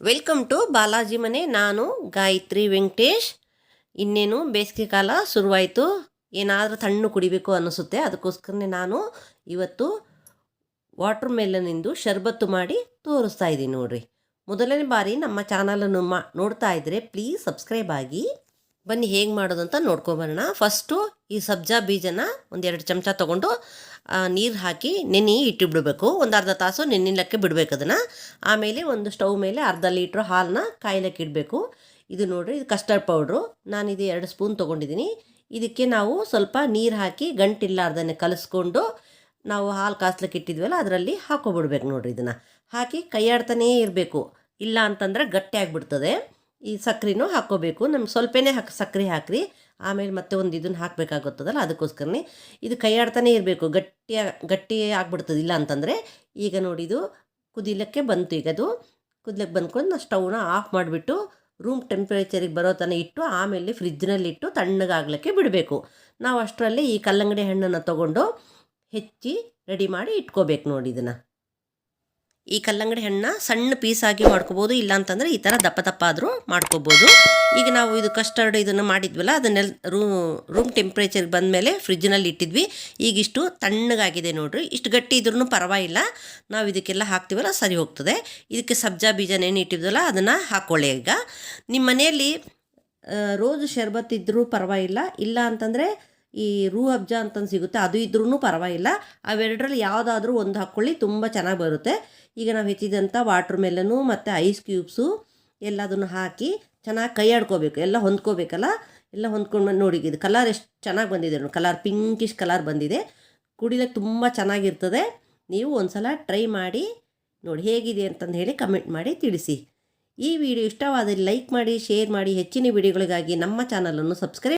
Welcome to Balaji ಮನೆ ನಾನು ಗಾಯತ್ರಿ ವೆಂಕಟೇಶ್ ಇನ್ನೇನು ಬೇಸಿಗೆ ಕಾಲ ಶುರುವಾಯಿತು ಏನಾದರೂ ತಣ್ಣು ಕುಡಿಬೇಕು ಅನ್ನಿಸುತ್ತೆ ಅದಕ್ಕೋಸ್ಕರನೇ ನಾನು ಇವತ್ತು ವಾಟರ್ ಮೆಲನಿಂದು ಶರ್ಬತ್ತು ಮಾಡಿ ತೋರಿಸ್ತಾ ಇದ್ದೀನಿ ನೋಡಿರಿ ಮೊದಲನೇ ಬಾರಿ ನಮ್ಮ ಚಾನಲನ್ನು ಮಾ ನೋಡ್ತಾ ಇದ್ದರೆ ಪ್ಲೀಸ್ ಸಬ್ಸ್ಕ್ರೈಬ್ ಆಗಿ ಬನ್ನಿ ಹೇಗೆ ಮಾಡೋದು ಅಂತ ನೋಡ್ಕೊಬರೋಣ. ಫಸ್ಟು ಈ ಸಬ್ಜಾ ಬೀಜನ ಒಂದೆರಡು ಚಮಚ ತೊಗೊಂಡು ನೀರು ಹಾಕಿ ನೆನೆ ಇಟ್ಟಿಬಿಡಬೇಕು. ಒಂದು ಅರ್ಧ ತಾಸು ನೆನ್ನಿಲಕ್ಕೆ ಬಿಡಬೇಕು ಅದನ್ನು. ಆಮೇಲೆ ಒಂದು ಸ್ಟವ್ ಮೇಲೆ ಅರ್ಧ ಲೀಟ್ರ್ ಹಾಲನ್ನ ಕಾಯ್ಲಕ್ಕೆ ಇಡಬೇಕು. ಇದು ನೋಡಿರಿ, ಇದು ಕಸ್ಟರ್ಡ್ ಪೌಡ್ರು. ಇದು ಎರಡು ಸ್ಪೂನ್ ತೊಗೊಂಡಿದ್ದೀನಿ. ಇದಕ್ಕೆ ನಾವು ಸ್ವಲ್ಪ ನೀರು ಹಾಕಿ ಗಂಟಿಲ್ಲಾರ್ದನೆ ಕಲಿಸ್ಕೊಂಡು ನಾವು ಹಾಲು ಕಾಸ್ಲಿಕ್ಕೆ ಇಟ್ಟಿದ್ವಲ್ಲ, ಅದರಲ್ಲಿ ಹಾಕೊಬಿಡ್ಬೇಕು ನೋಡಿರಿ ಇದನ್ನು. ಹಾಕಿ ಕೈಯಾಡ್ತಾನೇ ಇರಬೇಕು. ಇಲ್ಲ ಅಂತಂದರೆ ಗಟ್ಟಿ ಆಗಿಬಿಡ್ತದೆ. ಈ ಸಕ್ಕರೆನೂ ಹಾಕ್ಕೋಬೇಕು. ನಮ್ಗೆ ಸ್ವಲ್ಪನೇ ಹಾಕಿ ಸಕ್ಕರೆ ಹಾಕ್ರಿ. ಆಮೇಲೆ ಮತ್ತೆ ಒಂದು ಇದನ್ನು ಹಾಕಬೇಕಾಗುತ್ತದಲ್ಲ, ಅದಕ್ಕೋಸ್ಕರನೇ. ಇದು ಕೈಯಾಡ್ತಾನೆ ಇರಬೇಕು. ಗಟ್ಟಿಯ, ಗಟ್ಟಿ ಆಗ್ಬಿಡ್ತದೆ, ಇಲ್ಲ ಅಂತಂದರೆ. ಈಗ ನೋಡಿ ಇದು ಕುದಿಲಕ್ಕೆ ಬಂತು ಈಗ ಅದು. ಕುದಿಲಕ್ಕೆ ಬಂದ್ಕೊಂಡು ನಾವು ಸ್ಟವ್ನ ಆಫ್ ಮಾಡಿಬಿಟ್ಟು ರೂಮ್ ಟೆಂಪ್ರೇಚರಿಗೆ ಬರೋ ತನಕ ಇಟ್ಟು ಆಮೇಲೆ ಫ್ರಿಜ್ನಲ್ಲಿಟ್ಟು ತಣ್ಣಗಾಗ್ಲಿಕ್ಕೆ ಬಿಡಬೇಕು. ನಾವು ಅಷ್ಟರಲ್ಲಿ ಈ ಕಲ್ಲಂಗಡಿ ಹಣ್ಣನ್ನು ತೊಗೊಂಡು ಹೆಚ್ಚಿ ರೆಡಿ ಮಾಡಿ ಇಟ್ಕೋಬೇಕು ನೋಡಿ ಇದನ್ನು. ಈ ಕಲ್ಲಂಗಡಿ ಹಣ್ಣನ್ನ ಸಣ್ಣ ಪೀಸಾಗಿ ಮಾಡ್ಕೋಬೋದು ಇಲ್ಲ ಅಂತಂದ್ರೆ ಈ ಥರ ದಪ್ಪ ದಪ್ಪ ಆದರೂ ಮಾಡ್ಕೋಬೋದು. ಈಗ ನಾವು ಇದು ಕಸ್ಟರ್ಡ್ ಇದನ್ನು ಮಾಡಿದ್ವಲ್ಲ ಅದನ್ನೆಲ್ಲ ರೂಮ್ ರೂಮ್ ಟೆಂಪ್ರೇಚರ್ಗೆ ಬಂದಮೇಲೆ ಫ್ರಿಜ್ನಲ್ಲಿ ಇಟ್ಟಿದ್ವಿ. ಈಗ ಇಷ್ಟು ತಣ್ಣಗಾಗಿದೆ ನೋಡ್ರಿ. ಇಷ್ಟು ಗಟ್ಟಿ ಇದ್ರೂ ಪರವಾಗಿಲ್ಲ. ನಾವು ಇದಕ್ಕೆಲ್ಲ ಹಾಕ್ತೀವಲ್ಲ, ಸರಿ ಹೋಗ್ತದೆ. ಇದಕ್ಕೆ ಸಬ್ಜಾ ಬೀಜ ನೆನೆ ಇಟ್ಟಿದ್ವಲ್ಲ, ಅದನ್ನು ಹಾಕ್ಕೊಳ್ಳಿ ಈಗ. ನಿಮ್ಮ ಮನೆಯಲ್ಲಿ ರೋಜ್ ಶರ್ಬತ್ ಇದ್ದರೂ ಪರವಾಗಿಲ್ಲ. ಇಲ್ಲ ಅಂತಂದರೆ ಈ ರೂ ಅಬ್ಜಾ ಅಂತಂದು ಸಿಗುತ್ತೆ. ಅದು ಇದ್ರೂ ಪರವಾಗಿಲ್ಲ. ಅವೆರಡರಲ್ಲಿ ಯಾವುದಾದ್ರೂ ಒಂದು ಹಾಕ್ಕೊಳ್ಳಿ, ತುಂಬ ಚೆನ್ನಾಗಿ ಬರುತ್ತೆ. ಈಗ ನಾವು ಹೆಚ್ಚಿದಂಥ ವಾಟ್ರ್ ಮೆಲನು ಮತ್ತು ಐಸ್ ಕ್ಯೂಬ್ಸು ಎಲ್ಲದನ್ನು ಹಾಕಿ ಚೆನ್ನಾಗಿ ಕೈ ಆಡ್ಕೋಬೇಕು. ಎಲ್ಲ ಹೊಂದ್ಕೋಬೇಕಲ್ಲ? ಎಲ್ಲ ಹೊಂದ್ಕೊಂಡು ನೋಡಿ, ಇದು ಕಲರ್ ಎಷ್ಟು ಚೆನ್ನಾಗಿ ಬಂದಿದೆ ನೋಡಿ. ಕಲರ್ ಪಿಂಕಿಶ್ ಕಲರ್ ಬಂದಿದೆ. ಕುಡಿಲಿಕ್ಕೆ ತುಂಬ ಚೆನ್ನಾಗಿರ್ತದೆ. ನೀವು ಒಂದು ಸಲ ಟ್ರೈ ಮಾಡಿ ನೋಡಿ ಹೇಗಿದೆ ಅಂತಂದು ಹೇಳಿ ಕಮೆಂಟ್ ಮಾಡಿ ತಿಳಿಸಿ. ಈ ವಿಡಿಯೋ ಇಷ್ಟವಾದಲ್ಲಿ ಲೈಕ್ ಮಾಡಿ, ಶೇರ್ ಮಾಡಿ. ಹೆಚ್ಚಿನ ವಿಡಿಯೋಗಳಿಗಾಗಿ ನಮ್ಮ ಚಾನಲನ್ನು ಸಬ್ಸ್ಕ್ರೈಬ್